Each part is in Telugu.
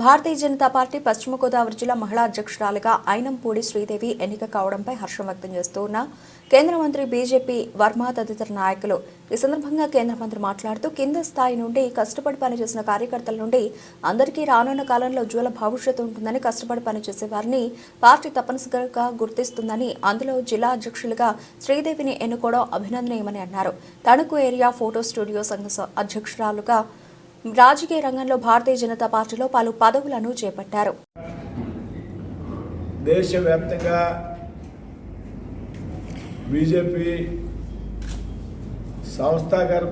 భారతీయ జనతా పార్టీ పశ్చిమ గోదావరి జిల్లా మహిళా అధ్యక్షురాలుగా ఐనంపూడి శ్రీదేవి ఎన్నిక కావడంపై హర్షం వ్యక్తం చేస్తూ ఉన్న కేంద్ర మంత్రి బీజేపీ వర్మ తదితర నాయకులు ఈ సందర్భంగా కేంద్ర మంత్రి మాట్లాడుతూ కింద స్థాయి నుండి కష్టపడి పనిచేసిన కార్యకర్తల నుండి అందరికీ రానున్న కాలంలో ఉజ్వల భవిష్యత్తు ఉంటుందని కష్టపడి పనిచేసే వారిని పార్టీ తప్పనిసరిగా గుర్తిస్తుందని అందులో జిల్లా అధ్యక్షులుగా శ్రీదేవిని ఎన్నుకోవడం అభినందనీయమని అన్నారు. తణుకు ఏరియా ఫోటో స్టూడియో సంఘ అధ్యక్షురాలుగా రాజకీయ రంగంలో భారతీయ జనతా పార్టీలో పలు పదవులను చేపట్టారు. దేశవ్యాప్తంగా బీజేపీ సంస్థాగత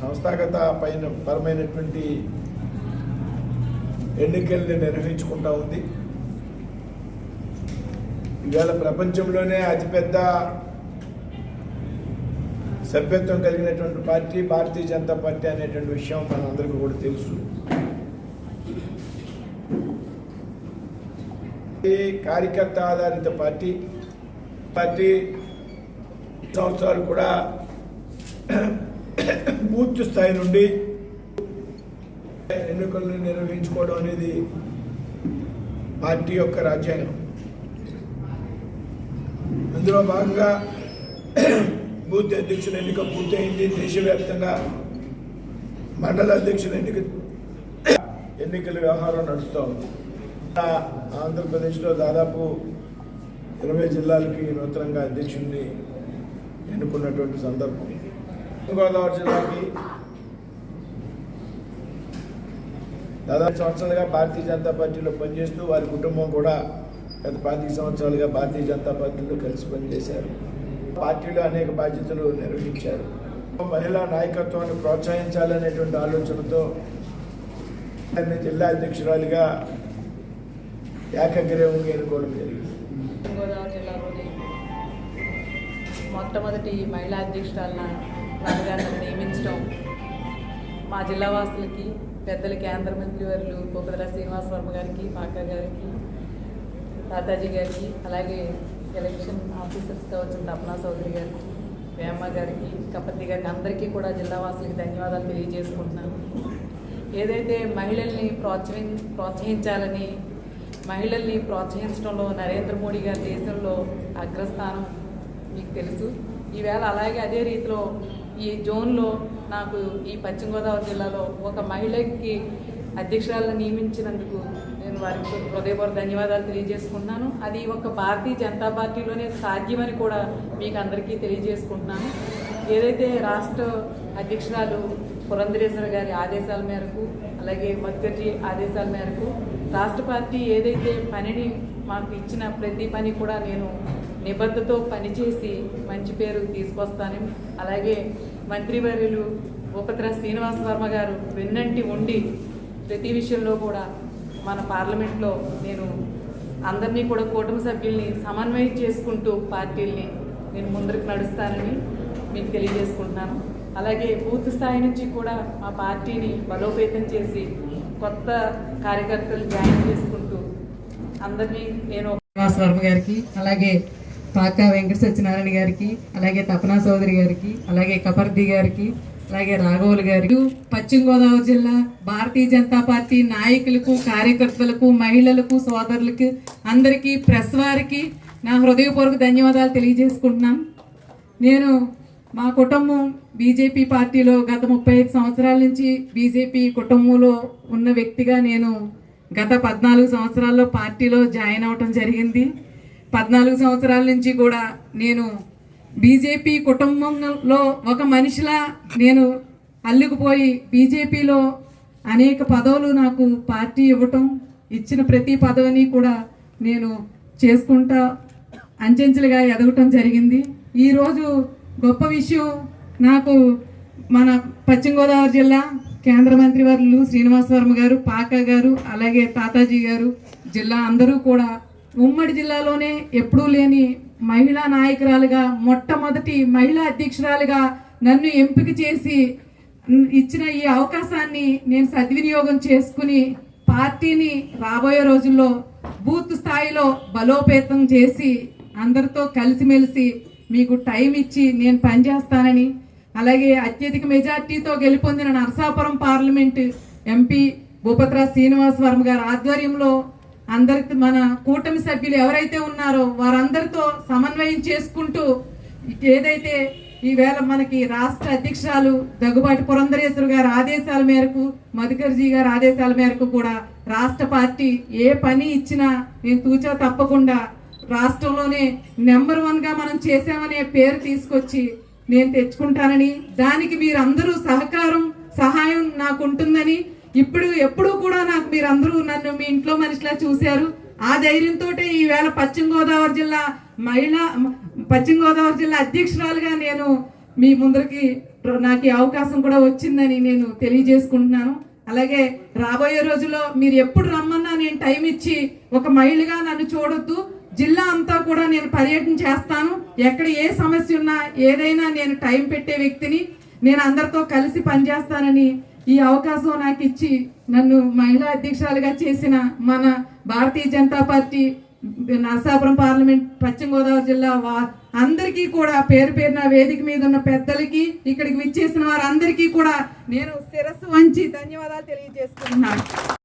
సంస్థాగత పైన పరమైనటువంటి ఎన్నికల్ని నిర్వహించుకుంటా ఉంది. ఇవాళ ప్రపంచంలోనే అతిపెద్ద సభ్యత్వం కలిగినటువంటి పార్టీ భారతీయ జనతా పార్టీ అనేటువంటి విషయం మనందరికీ కూడా తెలుసు. ఈ కార్యకర్త ఆధారిత పార్టీ పార్టీ సంవత్సరాలు కూడా బూత్ స్థాయి నుండి ఎన్నికలను నిర్వహించుకోవడం అనేది పార్టీ యొక్క రాజ్యాంగం. అందులో భాగంగా బూత్ అధ్యక్షుల ఎన్నిక పూర్తయింది. దేశవ్యాప్తంగా మండల అధ్యక్షుల ఎన్నిక ఎన్నికల వ్యవహారం నడుస్తూ ఉంది. ఆంధ్రప్రదేశ్లో దాదాపు ఇరవై జిల్లాలకి నూతనంగా అధ్యక్షుడిని ఎన్నుకున్నటువంటి సందర్భం. గోదావరి జిల్లాకి దాదాపు సంవత్సరాలుగా భారతీయ జనతా పార్టీలో పనిచేస్తూ వారి కుటుంబం కూడా గత పాతిక సంవత్సరాలుగా భారతీయ జనతా పార్టీలో కలిసి పనిచేశారు. పార్టీలో అనేక బాధ్యతలు నిర్వహించారు. మహిళా నాయకత్వాన్ని ప్రోత్సహించాలనేటువంటి ఆలోచనతో ఆమె జిల్లా అధ్యక్షురాలిగా ఏకగ్రీవంగా ఎన్నుకోవడం జరిగింది. గోదావరి జిల్లాలోని మొట్టమొదటి మహిళా అధ్యక్షురాలను రాజగారిని నియమించడం మా జిల్లా వాసులకి పెద్దల కేంద్ర మంత్రి వర్యులు కోపదల శ్రీనివాస వర్మ గారికి పాక గారికి తాతాజీ గారికి అలాగే ఎలక్షన్ ఆఫీసర్స్గా వచ్చిన తపనా చౌదరి గారికి వేమ గారికి కపతి గారికి అందరికీ కూడా జిల్లావాసులకి ధన్యవాదాలు తెలియజేసుకుంటున్నాను. ఏదైతే మహిళల్ని ప్రోత్సహి ప్రోత్సహించాలని మహిళల్ని ప్రోత్సహించడంలో నరేంద్ర మోడీ గారి దేశంలో అగ్రస్థానం మీకు తెలుసు. ఈవేళ అలాగే అదే రీతిలో ఈ జోన్లో నాకు ఈ పశ్చిమ గోదావరి జిల్లాలో ఒక మహిళకి అధ్యక్షురాలను నియమించినందుకు నేను వారికి హృదయపూర్వక ధన్యవాదాలు తెలియజేసుకుంటున్నాను. అది ఒక భారతీయ జనతా పార్టీలోనే సాధ్యమని కూడా మీకు అందరికీ తెలియజేసుకుంటున్నాను. ఏదైతే రాష్ట్ర అధ్యక్షురాలు పురంధరేశ్వర గారి ఆదేశాల మేరకు అలాగే మత్కర్జీ ఆదేశాల మేరకు రాష్ట్ర పార్టీ ఏదైతే పనిని మాకు ఇచ్చిన ప్రతి పని కూడా నేను నిబద్ధతో పనిచేసి మంచి పేరు తీసుకొస్తాను. అలాగే మంత్రివర్యులు ఉపత్ర శ్రీనివాస వర్మ గారు వెన్నంటి ఉండి ప్రతి విషయంలో కూడా మన పార్లమెంట్లో నేను అందరినీ కూడా కూటమి సభ్యుల్ని సమన్వయం చేసుకుంటూ పార్టీల్ని నేను ముందరికి నడుస్తానని మీకు తెలియజేసుకుంటున్నాను. అలాగే బూత్ స్థాయి నుంచి కూడా మా పార్టీని బలోపేతం చేసి కొత్త కార్యకర్తలు జాయిన్ చేసుకుంటూ అందరినీ నేను వర్మ గారికి అలాగే పాక వెంకట సత్యనారాయణ గారికి అలాగే తపనా చౌదరి గారికి అలాగే కపర్ది గారికి అలాగే రాఘవులు గారు పశ్చిమ గోదావరి జిల్లా భారతీయ జనతా పార్టీ నాయకులకు కార్యకర్తలకు మహిళలకు సోదరులకు అందరికీ ప్రెస్ వారికి నా హృదయపూర్వక ధన్యవాదాలు తెలియజేసుకుంటున్నాను నేను మా కుటుంబం బీజేపీ పార్టీలో గత ముప్పై ఐదు సంవత్సరాల నుంచి బీజేపీ కుటుంబంలో ఉన్న వ్యక్తిగా నేను గత పద్నాలుగు సంవత్సరాల్లో పార్టీలో జాయిన్ అవటం జరిగింది. పద్నాలుగు సంవత్సరాల నుంచి కూడా నేను బీజేపీ కుటుంబంలో ఒక మనిషిలా నేను అల్లుకుపోయి బీజేపీలో అనేక పదవులు నాకు పార్టీ ఇవ్వటం ఇచ్చిన ప్రతి పదవిని కూడా నేను చేసుకుంటా అంచెంచెలుగా ఎదగటం జరిగింది. ఈరోజు గొప్ప విషయం నాకు మన పశ్చిమ గోదావరి జిల్లా కేంద్ర మంత్రి వర్లు శ్రీనివాస వర్మ గారు పాక గారు అలాగే తాతాజీ గారు జిల్లా అందరూ కూడా ఉమ్మడి జిల్లాలోనే ఎప్పుడూ లేని మహిళా నాయకురాలుగా మొట్టమొదటి మహిళా అధ్యక్షురాలుగా నన్ను ఎంపిక చేసి ఇచ్చిన ఈ అవకాశాన్ని నేను సద్వినియోగం చేసుకుని పార్టీని రాబోయే రోజుల్లో బూత్ స్థాయిలో బలోపేతం చేసి అందరితో కలిసిమెలిసి మీకు టైం ఇచ్చి నేను పనిచేస్తానని అలాగే అత్యధిక మెజార్టీతో గెలుపొందిన నరసాపురం పార్లమెంట్ ఎంపీ భూపత్ర శ్రీనివాస్ వర్మ గారి ఆధ్వర్యంలో అందరికి మన కూటమి సభ్యులు ఎవరైతే ఉన్నారో వారందరితో సమన్వయం చేసుకుంటూ ఏదైతే ఈవేళ మనకి రాష్ట్ర అధ్యక్షురాలు దగ్గుబాటి పురంధరేశ్వరు గారి ఆదేశాల మేరకు మధుకర్జీ గారి ఆదేశాల మేరకు కూడా రాష్ట్ర పార్టీ ఏ పని ఇచ్చినా నేను తూచా తప్పకుండా రాష్ట్రంలోనే నెంబర్ వన్గా మనం చేసామనే పేరు తీసుకొచ్చి నేను తెచ్చుకుంటానని దానికి మీరందరూ సహకారం సహాయం నాకు ఉంటుందని ఇప్పుడు ఎప్పుడూ కూడా నాకు మీరందరూ నన్ను మీ ఇంట్లో మనిషిలా చూశారు. ఆ ధైర్యంతో ఈవేళ పశ్చిమ గోదావరి జిల్లా మహిళా పశ్చిమ గోదావరి జిల్లా అధ్యక్షురాలుగా నేను మీ ముందరికి నాకు అవకాశం కూడా వచ్చిందని నేను తెలియజేసుకుంటున్నాను. అలాగే రాబోయే రోజుల్లో మీరు ఎప్పుడు రమ్మన్నా నేను టైం ఇచ్చి ఒక మహిళగా నన్ను చూడొద్దు. జిల్లా అంతా కూడా నేను పర్యటన చేస్తాను. ఎక్కడ ఏ సమస్య ఉన్నా ఏదైనా నేను టైం పెట్టే వ్యక్తిని నేను అందరితో కలిసి పనిచేస్తానని ఈ అవకాశం నాకు ఇచ్చి నన్ను మహిళా అధ్యక్షురాలుగా చేసిన మన భారతీయ జనతా పార్టీ నరసాపురం పార్లమెంట్ పశ్చిమ గోదావరి జిల్లా వా- అందరికీ కూడా పేరు పేరున వేదిక మీద ఉన్న పెద్దలకి ఇక్కడికి విచ్చేసిన వారందరికీ కూడా నేను శిరస్సు వంచి ధన్యవాదాలు తెలియజేసుకుంటున్నాను.